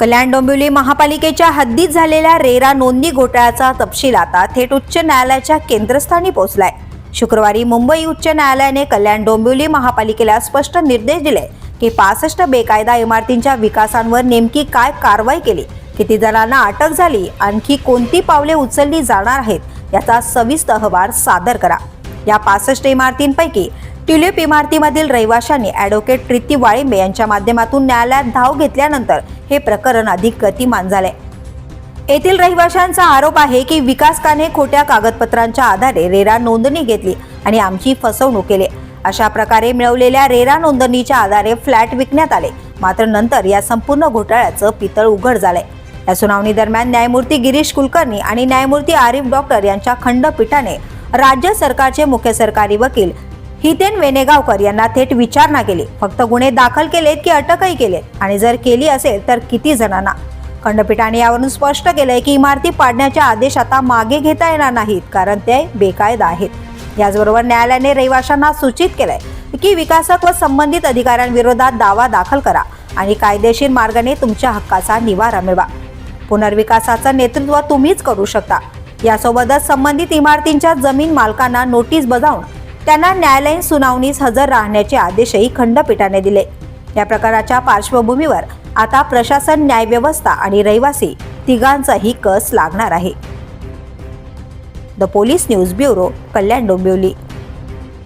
कल्याण डोंबिवली महापालिकेच्या हद्दीत झालेल्या रेरा नोंदणी घोटाळ्याचा तपशील आता थेट उच्च न्यायालयाच्या केंद्रस्थानी पोहोचलाय. शुक्रवारी मुंबई उच्च न्यायालयाने कल्याण डोंबिवली महापालिकेला स्पष्ट निर्देश दिले की पासष्ट बेकायदा इमारतींच्या विकासांवर नेमकी काय कारवाई केली किती जणांना अटक झाली आणखी कोणती पावले उचलली जाणार आहेत याचा सविस्तर अहवाल सादर करा. या पासष्ट इमारतींपैकी ट्युलिप इमारतीमधील रहिवाशांनी ॲडव्होकेट प्रीती वाळिंबे यांच्या माध्यमातून न्यायालयात धाव घेतल्यानंतर हे प्रकरण अधिक गतिमान झाले येथील रहिवाशांचा आरोप आहे की विकासकाने खोट्या कागदपत्रांच्या आधारे रेरा नोंदणी घेतली आणि आमची फसवणूक केली. अशा प्रकारे मिळवलेल्या रेरा नोंदणीच्या आधारे फ्लॅट विकण्यात आले. मात्र नंतर या संपूर्ण घोटाळ्याचं पितळ उघड झालंय. या सुनावणी दरम्यान न्यायमूर्ती गिरीश कुलकर्णी आणि न्यायमूर्ती आरिफ डॉक्टर यांच्या खंडपीठाने राज्य सरकारचे मुख्य सरकारी वकील हितेन वेनेगावकर यांना थेट विचारणा केली. फक्त गुन्हे दाखल केलेत की अटकही केलेत? आणि जर केली असेल तर किती जणांना? खंडपीठाने यावरून स्पष्ट केलंय की इमारती पाडण्याचे आदेश आता मागे घेता येणार नाहीत कारण ते बेकायदा आहेत. याचबरोबर न्यायालयाने रहिवाशांना सूचित केलंय की विकासक व संबंधित अधिकाऱ्यांविरोधात दावा दाखल करा आणि कायदेशीर मार्गाने तुमच्या हक्काचा निवारा मिळवा. पुनर्विकासाचं नेतृत्व तुम्हीच करू शकता. यासोबतच संबंधित इमारतींच्या जमीन मालकांना नोटीस बजावून त्यांना न्यायालयीन सुनावणीस हजर राहण्याचे आदेशही खंडपीठाने दिले. या प्रकाराच्या पार्श्वभूमीवर आता प्रशासन न्यायव्यवस्था आणि रहिवासी तिघांचाही कस लागणार आहे. The police news bureau Kalyan Dombivli.